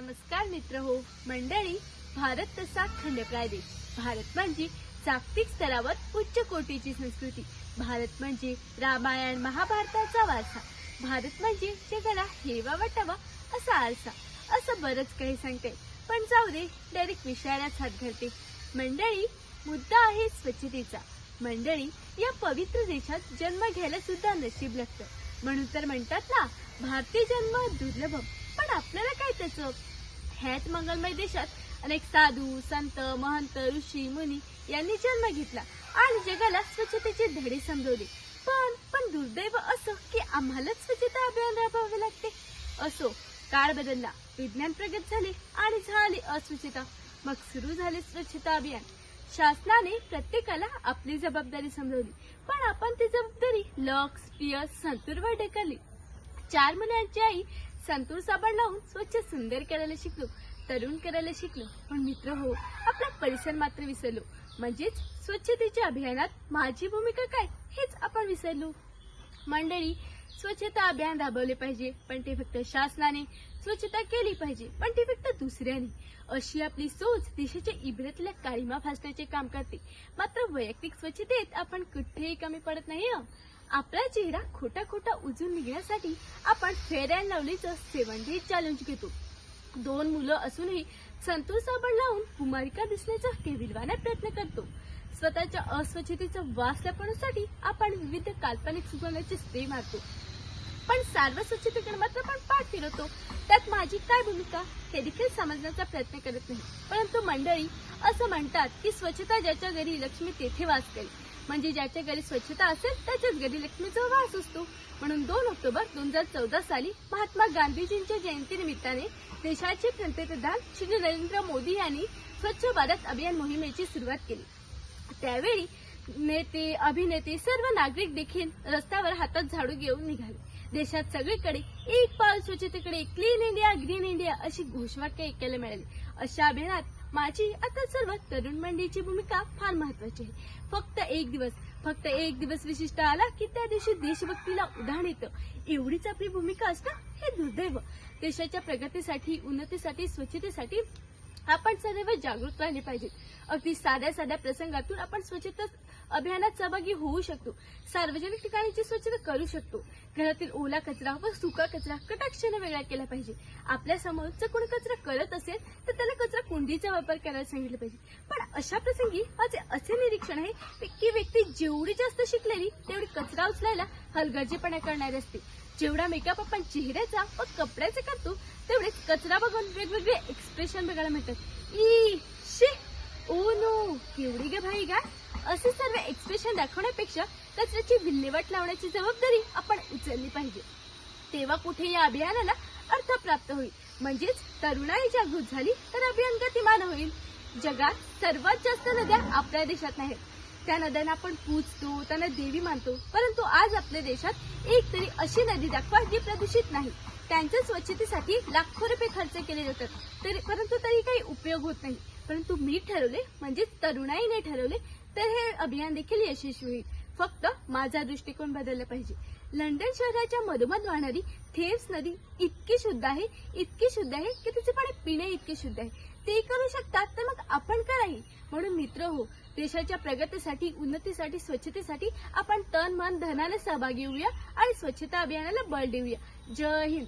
नमस्कार मित्र हो मंडळी भारत तसा खंडप्राय देश भारत म्हणजे जागतिक स्तरावर उच्च कोटीची संस्कृती. भारत म्हणजे रामायण महाभारताचा वारसा. भारत म्हणजे जगाला हेवा वाटावा असा आरसा. असं बरंच काही सांगते पण जाऊ दे डायरेक्ट विषयालाच हात घालते. मंडळी मुद्दा आहे स्वच्छतेचा. मंडळी या पवित्र देशात जन्म घ्यायला सुद्धा नशीब लागतं. म्हणून तर म्हणतात ना भारतीय जन्म दुर्लभम. पण आपल्याला काय त्याचं? ह्याच मंगलमय देशात अनेक साधू संत महंत ऋषी मुनी यांनी जन्म घेतला आणि जगाला स्वच्छतेचे धडे समजवले. पण पण दुर्दैव असं की आम्हालाच स्वच्छता अभियान राबवावे लागते. असो काळ बदलला विज्ञान प्रगत झाले आणि झाली अस्वच्छता. मग सुरू झाले स्वच्छता अभियान. शासनाने प्रत्येकाला आपली जबाबदारी समजवली पण आपण ती जबाबदारी लक्स पियस संतूरवर ढकलली. चार मुलांची आई संतूर साबण लावून स्वच्छ सुंदर करायला शिकलो. तरुण करायला शिकलो. पण मित्र हो आपला परिसर मात्र विसरलो. म्हणजेच स्वच्छतेच्या अभियानात माझी भूमिका काय हेच आपण विसरलो. मंडळी स्वच्छता अभियान राबवले पाहिजे पण ते फक्त शासनाने. स्वच्छता केली पाहिजे पण ती फक्त दुसऱ्याने. अशी आपली सोच देशाच्या इबरतल्या काळीमा फासण्याचे काम करते. मात्र वैयक्तिक स्वच्छतेत आपण कुठेही कमी पडत नाही आपला चेहरा खोटा खोटा उजून निघण्यासाठी आपण फेअर अँड लवलीचं सेवन डे चॅलेंज घेतो. दोन मुलं असूनही संतूर साबण लावून कुमारिका दिसण्याचा केविलवाना प्रयत्न करतो. स्वतःच्या अस्वच्छतेचा वास लपवण्यासाठी आपण विविध काल्पनिक सुगंधाचे स्प्रे मारतो. पण सार्व स्वच्छतेकडे मात्र आपण पाठ फिरवतो. त्यात माझी काय भूमिका हे देखील समजण्याचा प्रयत्न करत नाही. परंतु मंडळी असं म्हणतात की स्वच्छता ज्याच्या घरी लक्ष्मी तेथे वास करेल. म्हणजे ज्याच्या घरी स्वच्छता असेल त्याच्याच घरी लक्ष्मीचा वास असतो. म्हणून दोन ऑक्टोबर दोन हजार चौदा साली महात्मा गांधीजींच्या जयंतीनिमित्ताने देशाचे पंतप्रधान श्री नरेंद्र मोदी यांनी स्वच्छ भारत अभियान मोहिमेची सुरुवात केली. त्यावेळी नेते अभिनेते सर्व नागरिक देखील रस्त्यावर हातात झाडू घेऊन निघाले. देशात सगळीकडे एक पाऊल स्वच्छतेकडे क्लीन इंडिया ग्रीन इंडिया अशी घोषवाक्य ऐकायला मिळाली. अशा अभियानात माझी आता सर्व तरुण मंडळीची भूमिका फार महत्वाची आहे. फक्त एक दिवस फक्त एक दिवस विशिष्ट आला की त्या दिवशी देशभक्तीला उधाण येतं. एवढीच आपली भूमिका असणं हे दुर्दैव. देशाच्या प्रगतीसाठी उन्नतीसाठी स्वच्छतेसाठी आपण सर्व जागृत राहिले पाहिजेत. अगदी साध्या साध्या प्रसंगातून आपण स्वच्छता अभियानात सहभागी होऊ शकतो. सार्वजनिक ठिकाणीची स्वच्छता करू शकतो. घरातील ओला कचरा व सुका कचरा कटाक्षाने वेगळा केला पाहिजे. आपल्यासमोर जर कोणी कचरा करत असेल तर त्याला कचरा कुंडीचा वापर करायला सांगितलं पाहिजे. पण अशा प्रसंगी माझे असे निरीक्षण आहे की व्यक्ती जेवढी जास्त शिकलेली तेवढी कचरा उचलायला हलगर्जीपणा करणारी असते. जेवढा मेकअप आपण चेहऱ्याचा व कपड्याचा करतो तेवढेच कचरा बघून वेगवेगळे एक्सप्रेशन बघायला मिळतात. ई शी ओ नो! केवढी ग भाई गा? असे सर्व एक्सप्रेशन दाखवण्यापेक्षा कचऱ्याची विल्हेवाट लावण्याची जबाबदारी आपण उचलली पाहिजे. तेव्हा कुठे या अभियानाला अर्थ प्राप्त होईल? म्हणजेच तरुणाई जागृत झाली तर अभियान गतिमान होईल. जगात सर्वात जास्त नद्या आपल्या देशात नाहीत. त्या नद्यांना आपण पूजतो त्यांना देवी मानतो. परंतु आज आपल्या देशात एक तरी अशी नदी दाखवा जी प्रदूषित नाही. त्यांच्या स्वच्छतेसाठी लाखो रुपये खर्च केले जातात. तरी परंतु तरी काही उपयोग होत नाही. परंतु मी ठरवले म्हणजे तरुणाईने ठरवले तर हे अभियान देखील यशस्वी होईल. फक्त माझा दृष्टिकोन बदलला पाहिजे. लंडन शहराच्या मधोमध वाहणारी थेम्स नदी इतकी शुद्ध आहे इतकी शुद्ध आहे की तिचे पाणी पिणे इतके शुद्ध आहे. ते करू शकतात तर मग आपण का नाही म्हणून मित्र हो देशाच्या प्रगतीसाठी उन्नतीसाठी स्वच्छतेसाठी आपण तन मन धनाने सहभागी होऊया आणि स्वच्छता अभियानाला बळ देऊया. जय हिंद.